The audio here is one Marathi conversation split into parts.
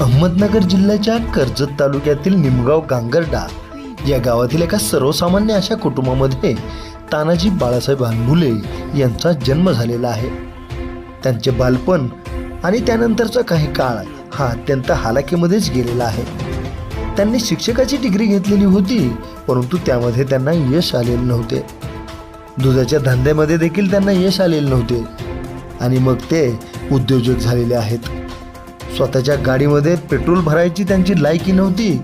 अहमदनगर जिल्ह्याच्या कर्जत तालुक्यातील निमगाव गांगर्डा या गावातील एका सर्वसामान्य अशा कुटुंबामध्ये तानाजी बाळासाहेब अनबुले यांचा जन्म झालेला आहे. त्यांचे बालपण आणि त्यानंतरचा काही काळ हा अत्यंत हालाकीमध्येच गेलेला आहे. त्यांनी शिक्षकाची डिग्री घेतलेली होती परंतु त्यामध्ये त्यांना यश आलेले नव्हते. दुधाच्या धंद्यामध्ये देखील त्यांना यश आलेले नव्हते. आणि मग ते उद्योजक झालेले आहेत. स्वतःच्या गाडीमध्ये पेट्रोल भरायची त्यांची लायकी नव्हती.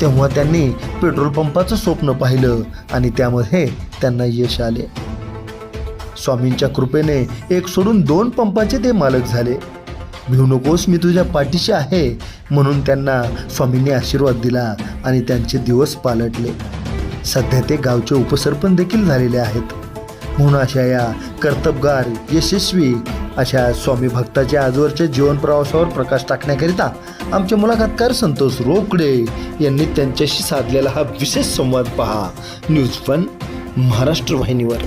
तेव्हा त्यांनी पेट्रोल पंपाचं स्वप्न पाहिलं आणि त्यामध्ये त्यांना यश आले. स्वामींच्या कृपेने एक सोडून दोन पंपाचे ते मालक झाले. भिऊ नकोस मी तुझ्या पाठीशी आहे म्हणून त्यांना स्वामींनी आशीर्वाद दिला आणि त्यांचे दिवस पालटले. सध्या ते गावचे उपसरपंच देखील झालेले आहेत. म्हणून अशा या कर्तबगार यशस्वी अशा स्वामी भक्ताच्या आजवरच्या जीवन प्रवासावर प्रकाश टाकण्याकरिता आमचे मुलाखतकार संतोष रोकडे यांनी त्यांच्याशी साधलेला हा विशेष संवाद पहा. न्यूज वन महाराष्ट्र वाहिनीवर.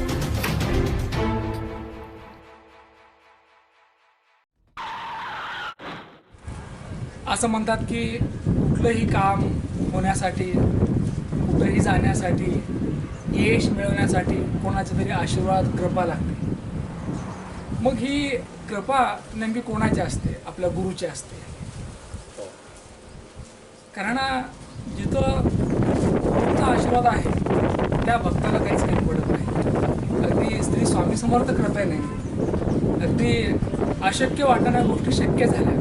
असं म्हणतात की कुठलंही काम होण्यासाठी कुठंही जाण्यासाठी यश मिळवण्यासाठी कोणाचे तरी आशीर्वाद कृपा लागते. मग ही कृपा नेमकी कोणाची असते? आपल्या गुरुची असते. कारण जिथं गुरुचा आशीर्वाद आहे त्या भक्ताला काहीच कमी पडत नाही. अगदी स्त्री स्वामी समर्थ कृपेने अगदी अशक्य वाटणाऱ्या गोष्टी शक्य झाल्या.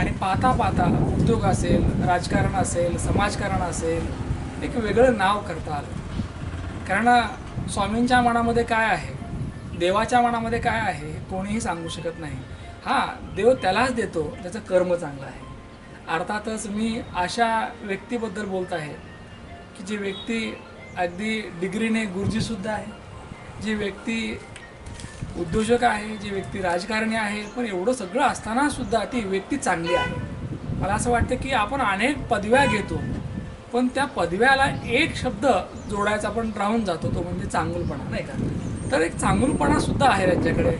आणि पाहता पाहता उद्योग असेल राजकारण असेल समाजकारण असेल एक वेगळं नाव करता आलं. कारण स्वामींच्या मनामध्ये काय आहे? देवाच्या मनामध्ये काय आहे कोणीही सांगू शकत नाही. हां देव त्यालाच देतो त्याचं कर्म चांगलं आहे. अर्थातच मी अशा व्यक्तीबद्दल बोलत आहे की जी व्यक्ती अगदी डिग्रीने गुरुजीसुद्धा आहे जी व्यक्ती उद्योजक आहे जी व्यक्ती राजकारणी आहे पण एवढं सगळं असताना सुद्धा ती व्यक्ती चांगली आहे. मला असं वाटतं की आपण अनेक पदव्या घेतो पण त्या पदव्याला एक शब्द जोडायचा आपण राहून जातो तो म्हणजे चांगलपणा नाही का? तर एक चांगुलपणा सुद्धा आहे त्यांच्याकडे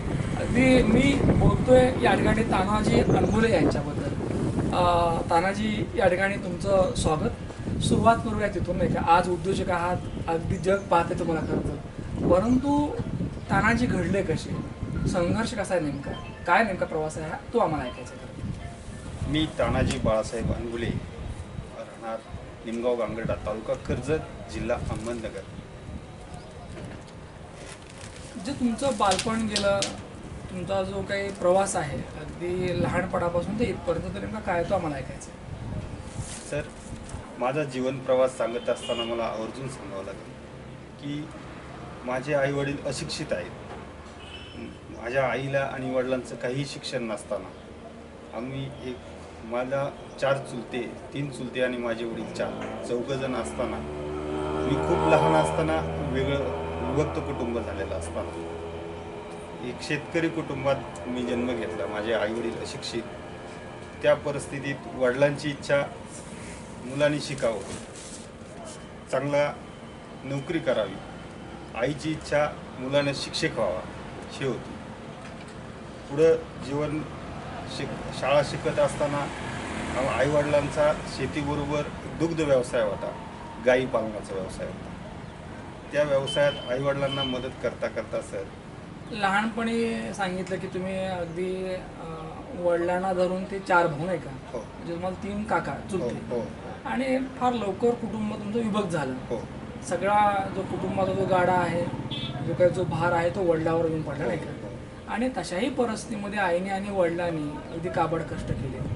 अगदी मी बोलतोय या ठिकाणी तानाजी अनबुले यांच्याबद्दल. तानाजी या ठिकाणी तुमचं स्वागत. सुरुवात करूया तिथून नाही का? आज उद्योजक आहात अगदी जग पाहते तुम्हाला खरं परंतु तानाजी घडले कसे? संघर्ष कसा आहे नेमका? काय नेमका प्रवास आहे हा? तो आम्हाला ऐकायचा मी तानाजी बाळासाहेब अनगुले राहणार निमगाव गांगर्डा तालुका कर्जत जिल्हा अहमदनगर. जे तुमचं बालपण गेलं तुमचा जो काही प्रवास आहे अगदी लहानपणापासून ते इथपर्यंत तर नेमका काय तो आम्हाला ऐकायचं आहे. सर माझा जीवन प्रवास सांगत असताना मला आवर्जून सांगावं लागेल की माझे आई वडील अशिक्षित आहेत म- माझ्या आईला आणि वडिलांचं काहीही शिक्षण नसताना आम्ही एक मला चार चुलते तीन चुलते आणि माझे वडील चार चौघजण असताना मी खूप लहान असताना वेगळं विभक्त कुटुंब झालेलं असताना एक शेतकरी कुटुंबात मी जन्म घेतला माझे आई वडील अशिक्षित. त्या परिस्थितीत वडिलांची इच्छा मुलांनी शिकावं. चांगला नोकरी करावी. आईची इच्छा मुलांना शिक्षक व्हावा ही होती. पुढं जीवन शिक शाळा शिकत असताना आईवडिलांचा शेतीबरोबर दुग्ध व्यवसाय होता गाई पालनाचा व्यवसाय होता. त्या व्यवसायात आई वडिलांना मदत करता करता सर? लहानपणी सांगितलं की तुम्ही अगदी वडिलांना धरून ते चार भाऊ नाही का? हो. म्हणजे तुम्हाला तीन काका हो चुलते. हो आणि फार लवकर कुटुंब तुमचं विभक्त झालं. हो. सगळा जो कुटुंबाचा जो गाडा आहे जो काही जो भार आहे तो वडिलावर येऊन पडला नाही का? आणि तशाही परिस्थितीमध्ये आईने आणि वडिलांनी अगदी काबड कष्ट केले.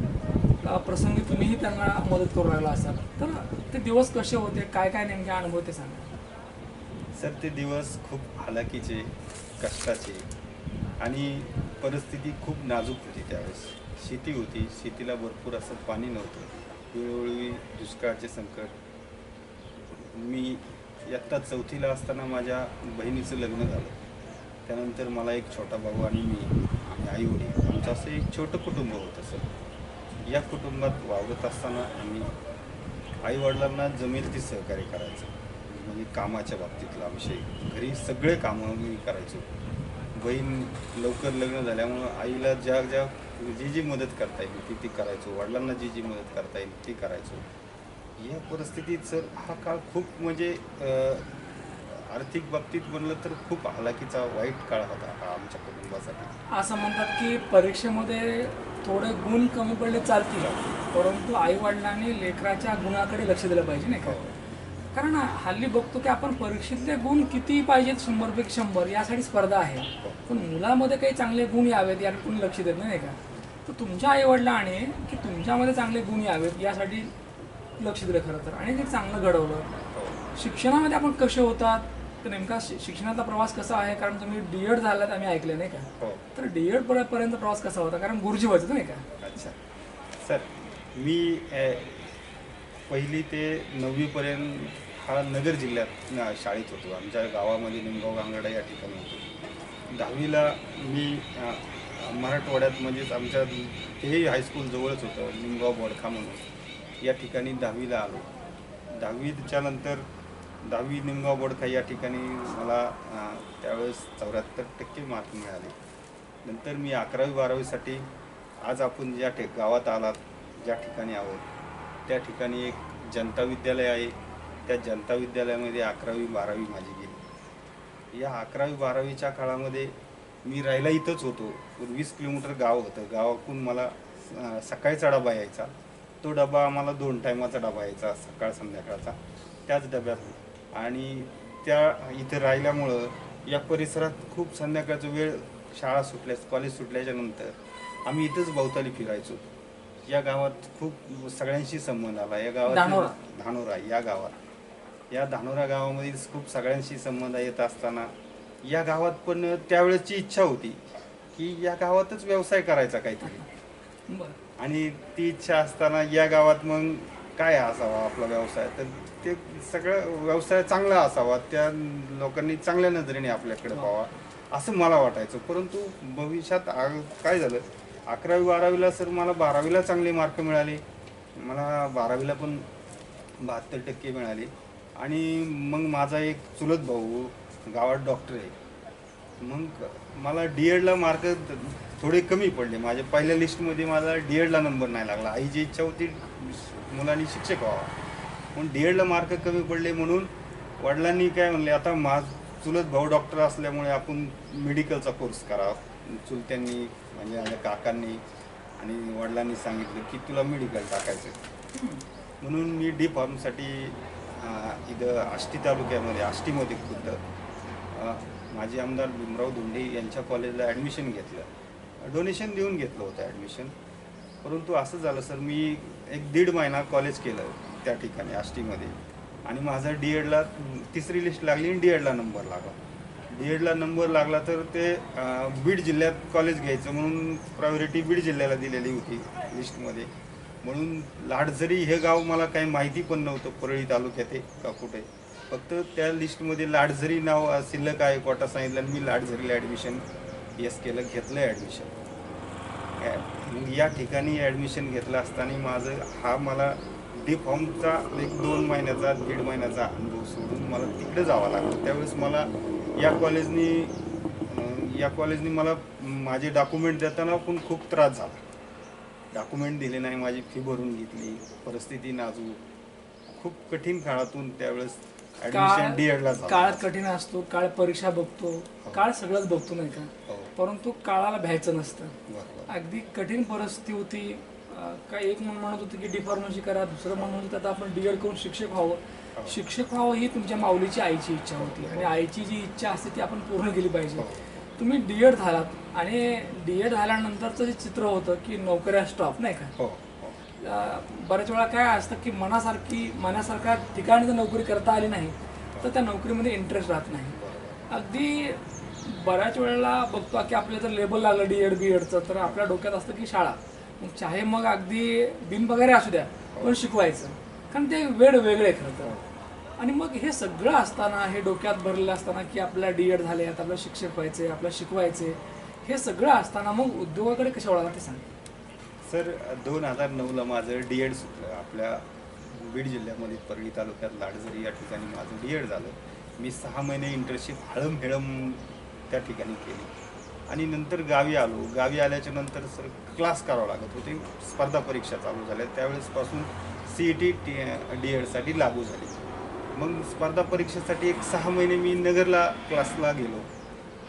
प्रसंगी तुम्हीही त्यांना मदत करू लागला असाल. तर ते दिवस कसे होते? काय काय नेमके अनुभव ते सांगा. सर ते दिवस खूप हालाकीचे कष्टाचे आणि परिस्थिती खूप नाजूक होती त्यावेळेस. शेती होती शेतीला भरपूर असं पाणी नव्हतं. वेळोवेळी दुष्काळाचे संकट. मी इयत्ता चौथीला असताना माझ्या बहिणीचं लग्न झालं. त्यानंतर मला एक छोटा भाऊ आणि मी आणि आई वडील. आमचं असं एक छोटं कुटुंब होतं सर या कुटुंबात वावरत असताना आम्ही आईवडिलांना जमेल ती सहकार्य करायचं. म्हणजे कामाच्या बाबतीतला विषय. घरी सगळे कामं मी करायचो. बहीण लवकर लग्न झाल्यामुळं आईला ज्या ज्या जी जी मदत करता येईल ती ती करायचो. वडिलांना जी जी मदत करता येईल ती करायचो. या परिस्थितीत सर हा काळ खूप म्हणजे आर्थिक बाबतीत म्हणलं तर खूप हालाकीचा वाईट काळ होता हा आमच्या कुटुंबासाठी. असं म्हणतात की परीक्षेमध्ये थोडे गुण कमी पडले चालतील. परंतु आई वडिलांनी लेकराच्या गुणाकडे लक्ष दिलं पाहिजे नाही का? कारण हल्ली बघतो की आपण परीक्षेतले गुण किती पाहिजेत शंभरपैकी शंभर यासाठी स्पर्धा आहे. पण मुलामध्ये काही चांगले गुण यावेत याकडे कोणी लक्ष देत नाही का? तर तुमच्या आई वडिलांनी की तुमच्यामध्ये चांगले गुण यावेत यासाठी लक्ष दिलं खरं तर. आणि ते चांगलं घडवलं. शिक्षणामध्ये आपण कसे होतात? तर नेमका शिक्षणाचा प्रवास कसा आहे? कारण तुम्ही डी एड झालात आम्ही ऐकले नाही का? हो. तर डी एड पर्यंत प्रवास कसा होता? कारण गुरुजी व्हायचं नाही का? अच्छा. सर मी पहिली ते नववीपर्यंत हा नगर जिल्ह्यात शाळेत होतो. आमच्या गावामध्ये निमगाव गांगडा या ठिकाणी होतो. दहावीला मी मराठवाड्यात म्हणजेच आमच्या तेही हायस्कूल जवळच होतं निमगाव बोडखा म्हणून. या ठिकाणी दहावीला आलो. दहावीच्या नंतर दहावी निमगाव बोडखा या ठिकाणी मला त्यावेळेस चौऱ्याहत्तर टक्के मार्क मिळाले. नंतर मी अकरावी बारावीसाठी आज आपण ज्या ठे गावात आलात ज्या ठिकाणी आहोत त्या ठिकाणी एक जनता विद्यालय आहे. त्या जनता विद्यालयामध्ये अकरावी बारावी माझी गेली. या अकरावी बारावीच्या काळामध्ये मी राहायला इथंच होतो. वीस किलोमीटर गाव होतं. गावातून मला सकाळचा डबा यायचा. तो डबा आम्हाला दोन टायमाचा डबा यायचा सकाळ संध्याकाळचा. त्याच डब्यात. आणि त्या इथं राहिल्यामुळं या परिसरात खूप संध्याकाळचा वेळ शाळा सुटल्या कॉलेज सुटल्याच्या नंतर आम्ही इथंच भोवताली फिरायचो. या गावात खूप सगळ्यांशी संबंध आला. या धानोरा. गावात धानोरा या गावात. या धानोरा गावामध्ये खूप सगळ्यांशी संबंध येत असताना या गावात पण त्यावेळेची इच्छा होती की या गावातच व्यवसाय करायचा काहीतरी. बरं. आणि ती इच्छा असताना या गावात मग काय असावा आपला व्यवसाय? तर ते सगळं व्यवसाय चांगला असावा त्या लोकांनी चांगल्या नजरेने आपल्याकडे पाहावा असं मला वाटायचं. परंतु भविष्यात आ- काय झालं? अकरावी बारावीला सर मला बारावीला चांगले मार्क मिळाले. मला बारावीला पण बहात्तर टक्के मिळाले. आणि मग माझा एक चुलत भाऊ गावात डॉक्टर आहे. मग मला डी एडला मार्क थोडे कमी पडले. माझ्या पहिल्या लिस्टमध्ये माझा डी एडला नंबर नाही लागला. आईची इच्छा होती मुलांनी शिक्षक व्हावा. पण डी एडला मार्क कमी पडले म्हणून वडिलांनी काय म्हणले आता माझ चुलत भाऊ डॉक्टर असल्यामुळे आपण मेडिकलचा कोर्स करा. चुलत्यांनी म्हणजे माझ्या काकांनी आणि वडिलांनी सांगितलं की तुला मेडिकल टाकायचं म्हणून मी डी फार्मसाठी इथं आष्टी तालुक्यामध्ये आष्टीमध्ये खुद्द माजी आमदार भीमराव धोंडे यांच्या कॉलेजला ॲडमिशन घेतलं. डोनेशन देऊन घेतलं होतं ॲडमिशन परंतु असं झालं सर मी एक दीड महिना कॉलेज केलं त्या ठिकाणी आष्टीमध्ये. आणि माझा डी एडला तिसरी लिस्ट लागली आणि डी एडला नंबर लागला. डी एडला नंबर लागला तर ते बीड जिल्ह्यात कॉलेज घ्यायचं म्हणून प्रायोरिटी बीड जिल्ह्याला दिलेली होती लिस्टमध्ये म्हणून लाडझरी हे गाव मला काही माहिती पण नव्हतं परळी तालुक्यात आहे का कुठे. फक्त त्या लिस्टमध्ये लाडझरी नाव शिल्लक आहे कोटा सांगितलं आणि मी लाडझरीला ॲडमिशन येस केलं घेतलं आहे ॲडमिशन या ठिकाणी ॲडमिशन घेतलं असताना माझं हा मला डी फॉर्मचा एक दोन महिन्याचा दीड महिन्याचा अनुभव सोडून मला तिकडे जावं लागलं. त्यावेळेस मला या कॉलेजनी या कॉलेजनी मला माझे डॉक्युमेंट देताना पण खूप त्रास झाला. डॉक्युमेंट दिले नाही माझी फी भरून घेतली परिस्थिती नाजूक. खूप कठीण काळातून त्यावेळेस ॲडमिशन डी एडला काळ कठीण असतो काळ परीक्षा बघतो काळ सगळंच बघतो नाही का? हो. परंतु काळाला भ्यायचं नसतं. अगदी कठीण परिस्थिती होती काय एक म्हणून म्हणत होते की डी फार्मसी करा दुसरं म्हणत होतं आता आपण डी एड करून शिक्षक व्हावं. शिक्षक व्हावं ही तुमच्या माऊलीची आईची इच्छा होती आणि आईची जी इच्छा असते ती आपण पूर्ण केली पाहिजे. तुम्ही डी एड झालात आणि डी एड झाल्यानंतरचं जे चित्र होतं की नोकऱ्या स्टॉप नाही का? हो हो. बऱ्याच वेळा काय असतं की मनासारखी मनासारख्या ठिकाणी जर नोकरी करता आली नाही तर त्या नोकरीमध्ये इंटरेस्ट राहत नाही. अगदी बऱ्याच वेळेला बघतो की आपल्या जर लेबल लागलं डी एड बी एडचं तर आपल्या डोक्यात असतं की शाळा. मग चाहे मग अगदी बिनपगारी असू द्या पण शिकवायचं. कारण ते वेळ वेगळे खरं तर. आणि मग हे सगळं असताना हे डोक्यात भरलेलं असताना की आपल्याला डी एड झाले आता आपल्याला शिक्षक व्हायचे आपल्याला शिकवायचे हे सगळं असताना मग उद्योगाकडे कशा वळाला ते सांग. सर दोन हजार नऊला माझं डी एड आपल्या बीड जिल्ह्यामध्ये परळी तालुक्यात लाडझरी या ठिकाणी माझं डी एड झालं. मी सहा महिने इंटर्नशिप हळम हेळम त्या ठिकाणी केली. आणि नंतर गावी आलो. गावी आल्याच्यानंतर सर क्लास करावं लागत होते. स्पर्धा परीक्षा चालू झाल्या. त्यावेळेसपासून C E T T D एडसाठी लागू झाली. मग स्पर्धा परीक्षेसाठी एक सहा महिने मी नगरला क्लासला गेलो.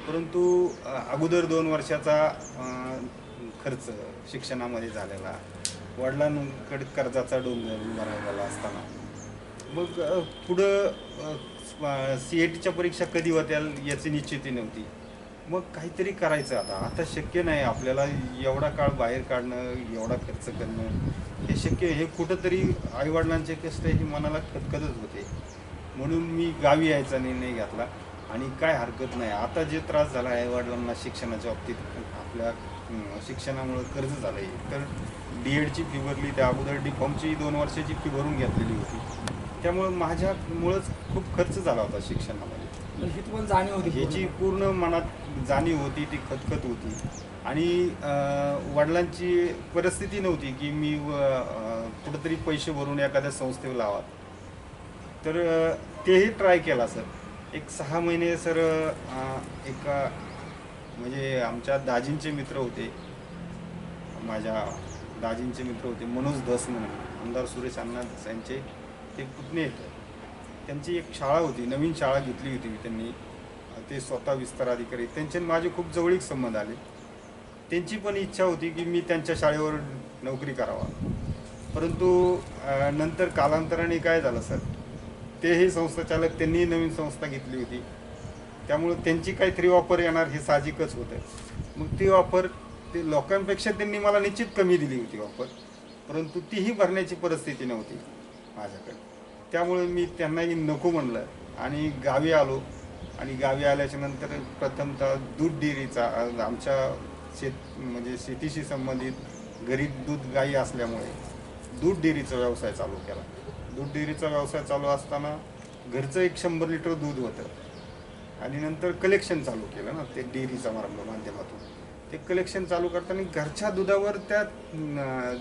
परंतु अगोदर दोन वर्षाचा खर्च शिक्षणामध्ये झालेला. वडिलांकडे कर्जाचा डोंगर भरायला असताना. मग पुढं सी ए टीच्या परीक्षा कधी होत्या याची निश्चिती नव्हती. मग काहीतरी करायचं आता. आता शक्य नाही आपल्याला एवढा काळ बाहेर काढणं एवढा खर्च करणं. हे शक्य हे कुठंतरी आईवडिलांचे कष्ट हे मनाला खतखतच होते. म्हणून मी गावी यायचा निर्णय घेतला आणि काय हरकत नाही. आता जे त्रास झाला आईवडिलांना शिक्षणाच्या बाबतीत आपल्या शिक्षणामुळं कर्ज झालं आहे तर डी एडची फी भरली त्या अगोदर डी फॉर्मची दोन वर्षाची फी भरून घेतलेली होती. त्यामुळं माझ्यामुळंच खूप खर्च झाला होता शिक्षणामध्ये. ही तुम्हाला जाणीव होती ह्याची पूर्ण. मनात जाणीव होती ती खतखत होती. आणि अं, वडिलांची परिस्थिती नव्हती की मी अं, कुठंतरी पैसे भरून एखाद्या संस्थेवर लावात. तर अं, तेही ट्राय केला सर. एक सहा महिने सर अं, एका म्हणजे आमच्या दाजींचे मित्र होते. माझ्या दाजींचे मित्र होते मनोज धस म्हणून. आमदार सुरेश अण्णा धस यांचे. ते पुतणे आहेत त्यांची एक शाळा होती नवीन शाळा घेतली होती त्यांनी. ते स्वतः विस्तार अधिकारी. त्यांचे माझे खूप जवळीक संबंध आले. त्यांची पण इच्छा होती की मी त्यांच्या शाळेवर नोकरी करावा. परंतु नंतर कालांतराने काय झालं सर? तेही संस्थाचालक त्यांनी नवीन संस्था घेतली होती. त्यामुळं त्यांची काहीतरी ऑफर येणार हे साहजिकच होतं मग ती ऑफर ते लोकांपेक्षा त्यांनी मला निश्चित कमी दिली होती ऑफर परंतु तीही भरण्याची परिस्थिती नव्हती माझ्याकडे. त्यामुळे मी त्यांनाही नको म्हणलं. आणि गावी आलो. आणि गावी आल्याच्यानंतर प्रथमतः दूध डेअरीचा आमच्या शेत म्हणजे शेतीशी संबंधित गरीब दूध गाई असल्यामुळे दूध डेअरीचा व्यवसाय चालू केला. दूध डेअरीचा व्यवसाय चालू असताना घरचं एक शंभर लिटर दूध होतं. आणि नंतर कलेक्शन चालू केलं ना ते डेअरीचा मार्ग माध्यमातून. ते कलेक्शन चालू करताना घरच्या दुधावर त्या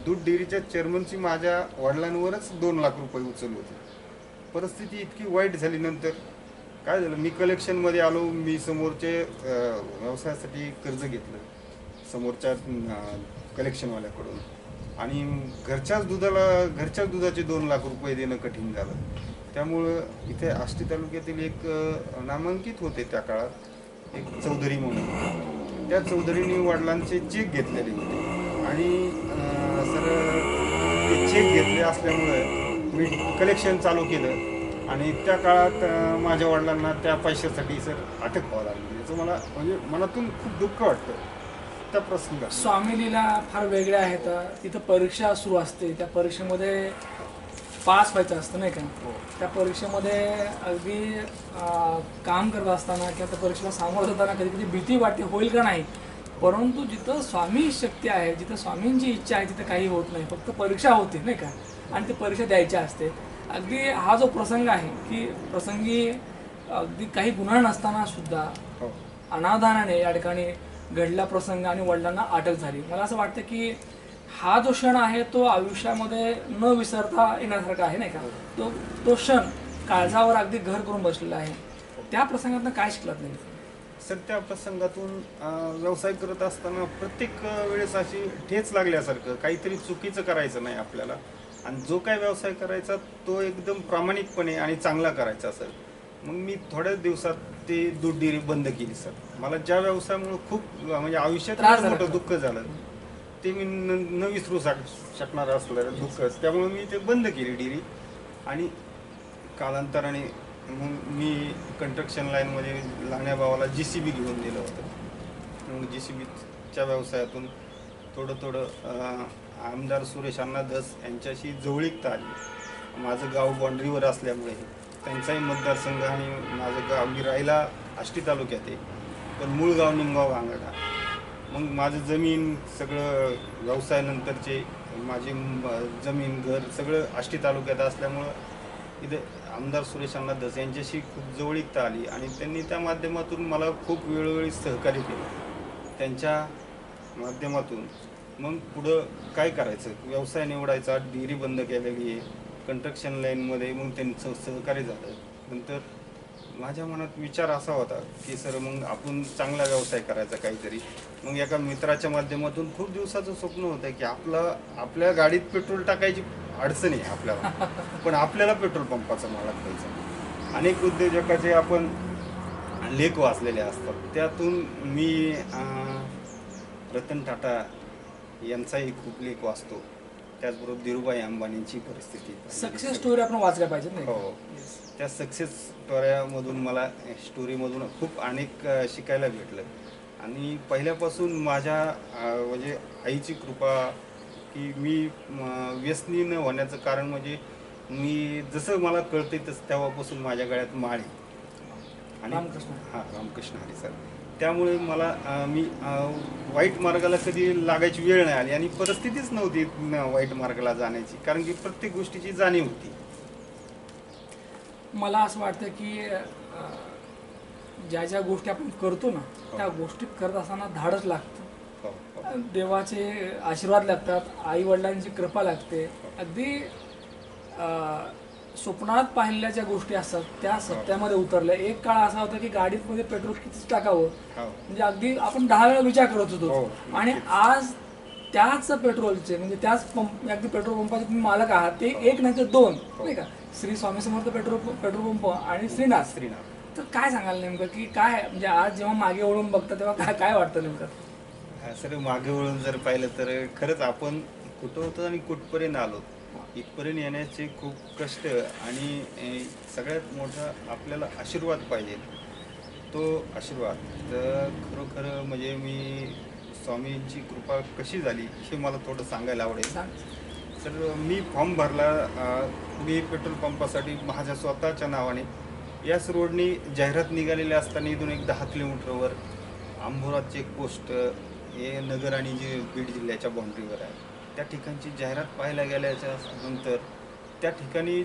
दूध डेअरीच्या चेअरमनची माझ्या वडिलांवरच दोन लाख रुपये उचल होते. परिस्थिती इतकी वाईट झाली नंतर. काय झालं? मी कलेक्शनमध्ये आलो मी समोरचे व्यवसायासाठी कर्ज घेतलं. समोरच्या कलेक्शनवाल्याकडून आणि घरच्याच दुधाला घरच्याच दुधाचे दोन लाख रुपये देणं कठीण झालं. त्यामुळं इथे आष्टी तालुक्यातील एक नामांकित होते त्या काळात एक चौधरी म्हणून. त्या चौधरीने वडिलांचे चेक घेतलेले होते. आणि सर ते चेक घेतले असल्यामुळे मी कलेक्शन चालू केलं. आणि त्या काळात माझ्या वडिलांना त्या पैशासाठी सर अटक व्हावं लागली. याचं मला म्हणजे मनातून खूप दुःख वाटतं. त्या प्रसंगात. स्वामी लीला फार वेगळ्या आहेत. तिथं परीक्षा सुरू असते. त्या परीक्षेमध्ये पास व्हायचं असतं नाही का? त्या परीक्षेमध्ये अगदी काम करत असताना किंवा त्या परीक्षेला सामोरं जाताना कधी कधी भीती वाटते होईल का नाही? परंतु जिथं स्वामी शक्ती आहे जिथं स्वामींची इच्छा आहे तिथं काही होत नाही. फक्त परीक्षा होते नाही का? आणि ती परीक्षा द्यायची असते. अगदी हा जो प्रसंग आहे की प्रसंगी अगदी काही गुन्हा नसताना सुद्धा हो. अनावधानाने या ठिकाणी घडला प्रसंग आणि वडिलांना अटक झाली. मला असं वाटतं की हा जो क्षण आहे तो आयुष्यामध्ये न विसरता येण्यासारखा आहे नाही का? तो तो क्षण काळजावर अगदी घर करून बसलेला आहे. त्या प्रसंगातनं काय शिकलात नाही सर त्या प्रसंगातून व्यवसाय करत असताना प्रत्येक वेळेस अशी ठेच लागल्यासारखं काहीतरी चुकीचं करायचं नाही आपल्याला. आणि जो काय व्यवसाय करायचा तो एकदम प्रामाणिकपणे आणि चांगला करायचा सर मग मी थोड्याच दिवसात ते दूध डेअरी बंद केली सर. मला ज्या व्यवसायामुळे खूप म्हणजे आयुष्यात मोठं? दुःख झालं. ते मी न न विसरू शक शकणार असलं दुःख. त्यामुळे मी ते बंद केली डेअरी आणि कालांतराने मग मी कंस्ट्रक्शन लाईनमध्ये लहान्या भावाला जी सी बी घेऊन दिलं होतं. मग जी सी बीच्या व्यवसायातून थोडं थोडं आमदार सुरेश अण्णा धस यांच्याशी जवळीकता आली. माझं गाव बाँड्रीवर असल्यामुळे त्यांचाही मतदारसंघ आणि माझं गाव मी राहिला आष्टी तालुक्यात आहे पण मूळ गाव निमगाव भांगडा मग माझं जमीन सगळं व्यवसायानंतरचे माझी म- जमीन घर सगळं आष्टी तालुक्यात असल्यामुळं इथं आमदार सुरेश अण्णा धस यांच्याशी खूप जवळीकता आली आणि त्यांनी त्या माध्यमातून मला खूप वेळोवेळी सहकार्य केलं. त्यांच्या माध्यमातून मग पुढं काय करायचं? व्यवसाय निवडायचा डिग्री बंद केलेली आहे कंस्ट्रक्शन लाईनमध्ये मग त्यांचं सहकार्य झालं. नंतर माझ्या मनात विचार असा होता की सर मग आपण चांगला व्यवसाय करायचा काहीतरी. मग एका मित्राच्या माध्यमातून खूप दिवसाचं स्वप्न होतं की आपलं आपल्या गाडीत पेट्रोल टाकायची अडचण आहे आपल्याला. पण आपल्याला पेट्रोल पंपाचा मालक व्हायचा अनेक उद्योजकाचे आपण लेख वाचलेले असतात. त्यातून मी रतन टाटा यांचाही खूप लेख वाचतो त्याचबरोबर धीरूभाई अंबानींची परिस्थिती सक्सेस स्टोरी आपण वाचल्या पाहिजे नाही? हो. त्या सक्सेस स्टोऱ्यामधून मला स्टोरीमधून खूप अनेक शिकायला भेटलं आणि पहिल्यापासून माझ्या म्हणजे आईची कृपा की मी व्यसनी न होण्याचं कारण म्हणजे मी जसं मला कळते तसं तेव्हापासून माझ्या गळ्यात माळ आहे रामकृष्ण. हां रामकृष्ण हरी सर त्यामुळे मला मी वाईट मार्गाला कधी लागायची वेळ नाही आली आणि परिस्थितीच नव्हती वाईट मार्गाला जाण्याची कारण की प्रत्येक गोष्टीची जाणीव होती. मला असं वाटतं की ज्या ज्या गोष्टी आपण करतो ना त्या गोष्टी करत असताना धाडच लागतं. हो हो. देवाचे आशीर्वाद लागतात आई वडिलांची कृपा लागते. अगदी स्वप्नात पाहिलेल्या ज्या गोष्टी असतात त्या सत्यामध्ये उतरल्या. एक काळ असा होता की गाडीत मध्ये पेट्रोल कितीच टाकावं? हो. म्हणजे अगदी आपण दहा वेळा विचार करत होतो. हो, आणि आज त्याच पेट्रोलचे म्हणजे त्याच पंप अगदी पेट्रोल पंपाचे तुम्ही मालक आहात ते एक नाही तर दोन नाही का? Shri Swami Samarth petrol petrol pump आणि श्रीनाथ. श्रीनाथ. तर काय सांगाल नेमकं की काय म्हणजे आज जेव्हा मागे वळून बघता तेव्हा काय काय वाटतं नेमकं? हा, सर मागे वळून जर पाहिलं तर खरंच आपण कुठं होतो आणि कुठपर्यंत आलो? इथपर्यंत येण्याचे खूप कष्ट आणि सगळ्यात मोठा आपल्याला आशीर्वाद पाहिजे. तो आशीर्वाद. तर खरोखर म्हणजे मी स्वामींची कृपा कशी झाली हे मला थोडं सांगायला आवडेल. तर सर मी फॉर्म भरला मी पेट्रोल पंपासाठी माझ्या स्वतःच्या नावाने. याच रोडनी जाहिरात निघालेली असताना इथून एक दहा किलोमीटरवर आंबोरा चेकपोस्ट हे नगर आणि जे बीड जिल्ह्याच्या बाउंड्रीवर आहे. त्या ठिकाणची जाहिरात पाहायला गेल्याच्यानंतर त्या ठिकाणी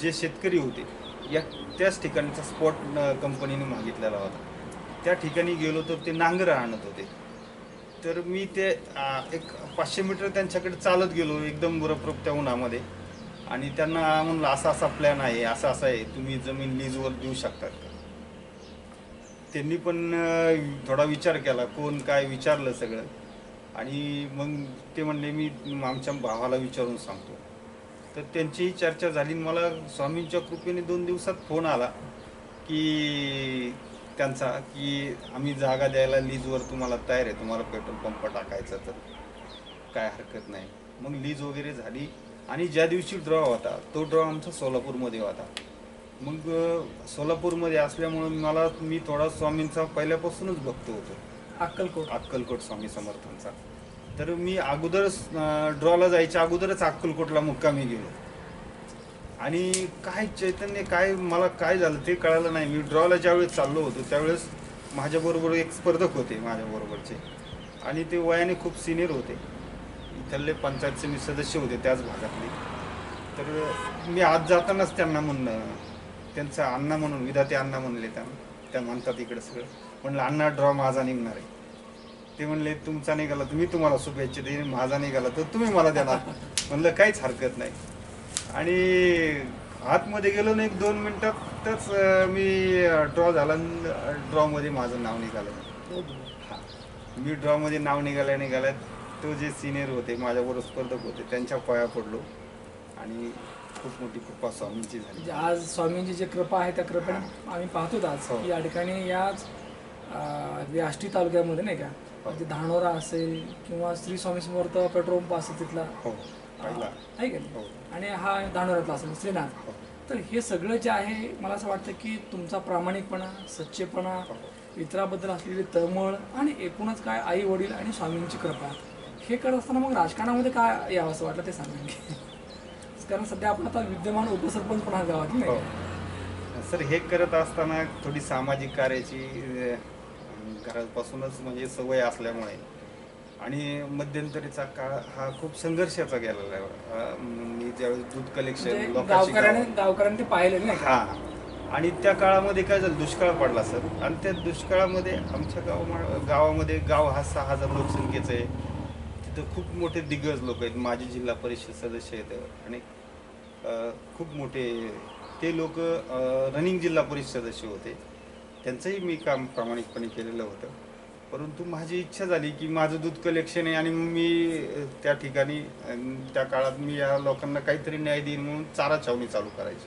जे शेतकरी होते या त्याच ठिकाणचा स्पॉट कंपनीने मागितलेला होता. त्या ठिकाणी गेलो तर ते नांगरं आणत होते. तर मी ते एक पाचशे मीटर त्यांच्याकडे चालत गेलो एकदम बरोबर त्या उन्हामध्ये. आणि त्यांना म्हणलं असा असा प्लॅन आहे असा असा आहे तुम्ही जमीन लीजवर देऊ शकतात का? त्यांनी पण थोडा विचार केला कोण काय विचारलं सगळं. आणि मग ते म्हणले मी आमच्या भावाला विचारून सांगतो. तर त्यांचीही चर्चा झाली आणि मला स्वामींच्या कृपेने दोन दिवसात फोन आला की त्यांचा की आम्ही जागा द्यायला लीजवर तुम्हाला तयार आहे तुम्हाला पेट्रोल पंप टाकायचा तर काय हरकत नाही. मग लीज वगैरे झाली आणि ज्या दिवशी ड्रॉ होता तो ड्रॉ आमचा सोलापूरमध्ये होता. मग सोलापूरमध्ये असल्यामुळं मला मी थोडा स्वामींचा पहिल्यापासूनच भक्त होतो. अक्कलकोट. अक्कलकोट स्वामी समर्थांचा. तर मी अगोदरच ड्रॉला जायच्या अगोदरच अक्कलकोटला मुक्कामी गेलो. आणि काय चैतन्य काय मला काय झालं ते कळालं नाही. मी ड्रॉला ज्यावेळेस चाललो होतो त्यावेळेस माझ्याबरोबर एक स्पर्धक होते माझ्याबरोबरचे आणि ते वयाने खूप सिनियर होते. इथले पंचायतचे मी सदस्य होते त्याच भागातले. तर मी आज जातानाच त्यांना म्हणलं त्यांचा अण्णा म्हणून विधाते अण्णा म्हणले त्यांना त्या म्हणतात इकडं सगळं. म्हणलं अण्णा ड्रॉ माझा निघणार आहे. ते म्हणले तुमचा निघाला तर मी तुम्हाला शुभेच्छा देईन माझा निघाला तर तुम्ही मला देणार. म्हणलं काहीच हरकत नाही. आणि आतमध्ये गेलो ना एक दोन मिनिटातच मी ड्रॉ झाला ड्रॉमध्ये माझं नाव निघालं. हा. मी ड्रॉमध्ये नाव निघाल्या निघाल्या तो जे सिनियर होते माझ्याबरोबर स्पर्धक होते त्यांच्या पाया पडलो. आणि खूप मोठी कृपा स्वामींची झाली. म्हणजे आज स्वामींची जी कृपा आहे त्या कृपेने आम्ही पाहतोच आज हो. या ठिकाणी याच आष्टी तालुक्यामध्ये नाही का? म्हणजे धानोरा असेल किंवा श्री स्वामी समर्थ पेट्रोल पंप असेल तिथला. हो आहे का नाही? हो. आणि हा धानोऱ्यातला असेल श्रीनाथ. हो. तर हे सगळं जे आहे मला असं वाटतं की तुमचा प्रामाणिकपणा सच्चेपणा हो. इतराबद्दल असलेली तळमळ आणि एकूणच काय आई वडील आणि स्वामींची कृपा हे करत असताना मग राजकारणामध्ये काय यावं असं वाटलं ते सांगा कारण सध्या आपण आता विद्यमान उपसरपंच पण आहात गावात नाही हो? सर हे करत असताना थोडी सामाजिक कार्याची घरापासूनच म्हणजे सवय असल्यामुळे. आणि मध्यंतरीचा काळ हा खूप संघर्षाचा गेलेला आहे. मी ज्यावेळेस दूध कलेक्शन म्हणजे लोकांची गावकऱ्याने नाही का? हा. आणि त्या काळामध्ये काय झालं? दुष्काळ पडला सर. आणि त्या दुष्काळामध्ये आमच्या गाव गावामध्ये गाव हा सहा हजार लोकसंख्येचं आहे. तिथं खूप मोठे दिग्गज लोक आहेत. माजी जिल्हा परिषद सदस्य आहेत. आणि खूप मोठे ते लोक रनिंग जिल्हा परिषद सदस्य होते. त्यांचंही मी काम प्रामाणिकपणे केलेलं होतं परंतु माझी इच्छा झाली की माझं दूध कलेक्शन आहे आणि मी त्या ठिकाणी त्या काळात मी या लोकांना काहीतरी न्याय देईन म्हणून चारा छावणी चालू करायची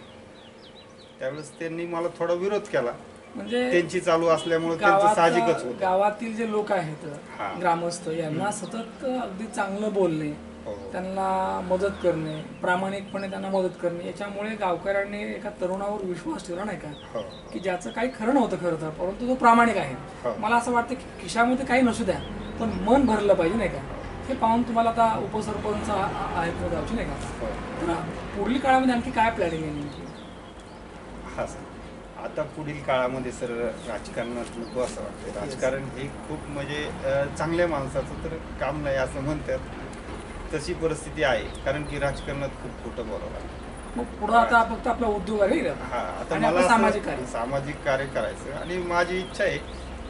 त्यावेळेस त्यांनी मला थोडा विरोध केला म्हणजे त्यांची चालू असल्यामुळे त्यांचं साहजिकच होतं गावातील जे लोक आहेत. ग्रामस्थ यांना सतत अगदी चांगलं बोलणे. त्यांना मदत करणे प्रामाणिकपणे त्यांना मदत करणे याच्यामुळे गावकऱ्यांनी एका तरुणावर विश्वास ठेवला नाही का? हो. की ज्याचं काही खरं नव्हतं खरं तर परंतु तो प्रामाणिक आहे. हो. मला असं वाटतं की खिशामध्ये काही नसू द्या पण मन भरलं पाहिजे नाही का? हे पाहून तुम्हाला आता उपसरपंच आहेत गावची नाही का? हो. तर पुढील काळामध्ये आणखी काय प्लॅनिंग आहे नेमकी? हा सर. आता पुढील काळामध्ये सर राजकारणात नको असं वाटतं राजकारण हे खूप म्हणजे चांगल्या माणसाचं तर काम नाही असं म्हणतात. तशी परिस्थिती आहे कारण की राजकारणात खूप खोटं बोलावं लागतं. मग पुढं आता फक्त आपला उद्योग आहे ना? हा आता आणि मला आपलं सामाजिक कार्य. सामाजिक कार्य करायचं आणि माझी इच्छा आहे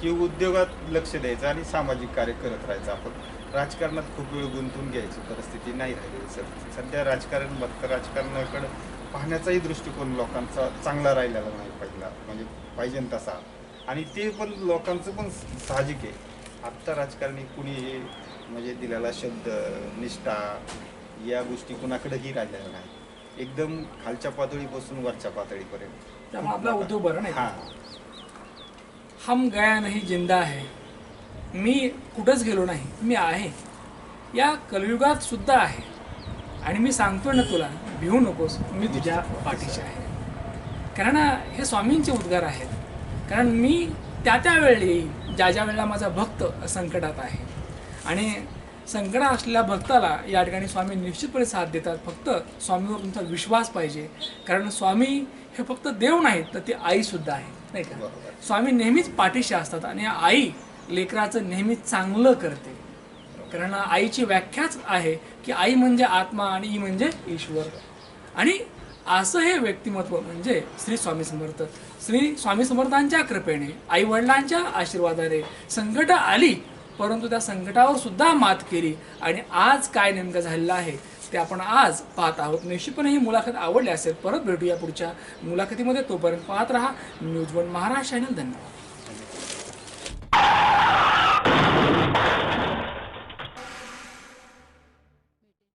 की उद्योगात लक्ष द्यायचं आणि सामाजिक कार्य करत राहायचं. आपण राजकारणात खूप वेळ गुंतून घ्यायची परिस्थिती नाही राहिली. सर सध्या राजकारण बघतं राजकारणाकडे पाहण्याचाही दृष्टिकोन लोकांचा चांगला राहिलेला नाही पहिला म्हणजे पाहिजे तसा. आणि ते पण लोकांचं पण साहजिक आहे. आत्ता राजकारणी कुणी हे म्हणजे दिलेला शब्द निष्ठा या गोष्टी कुणाकडेही राहिलेल्या नाही. एकदम खालच्या पातळीपासून वरच्या पातळीपर्यंत. त्यामुळे आपला उद्योग बरा नाही हा. हम गया नाही जिंदा आहे मी कुठंच गेलो नाही मी आहे. या कलयुगात सुद्धा आहे. आणि मी सांगतोय ना तुला भिवू नकोस मी तुझ्या पाठीशी आहे. कारण हे स्वामींचे उद्गार आहेत. कारण मी त्या त्या वेळी येईल ज्या ज्या वेळेला माझा भक्त संकटात आहे आणि संकटात असलेल्या भक्ताला या ठिकाणी स्वामी निश्चितपणे साथ देतात. फक्त स्वामीवर तुमचा विश्वास पाहिजे. कारण स्वामी हे फक्त देव नाहीत तर ते आईसुद्धा आहे. नाही का. स्वामी नेहमीच पाठीशी असतात आणि आई लेकराचं नेहमी चांगलं करते. कारण आईची व्याख्याच आहे की आई म्हणजे आत्मा आणि ई म्हणजे ईश्वर. आणि असं हे व्यक्तिमत्व म्हणजे श्री स्वामी समर्थ. श्री स्वामी समर्थांच्या कृपेने आई वडिलांच्या आशीर्वादाने संकट आली परंतु त्या संकटावर सुद्धा मात केली. आणि आज काय नेमकं झालेलं आहे ते आपण आज पाहत आहोत. निश्चितपणे ही मुलाखत आवडली असेल परत भेटूया पुढच्या मुलाखतीमध्ये. तोपर्यंत पाहत राहा न्यूज वन महाराष्ट्र चॅनल. धन्यवाद.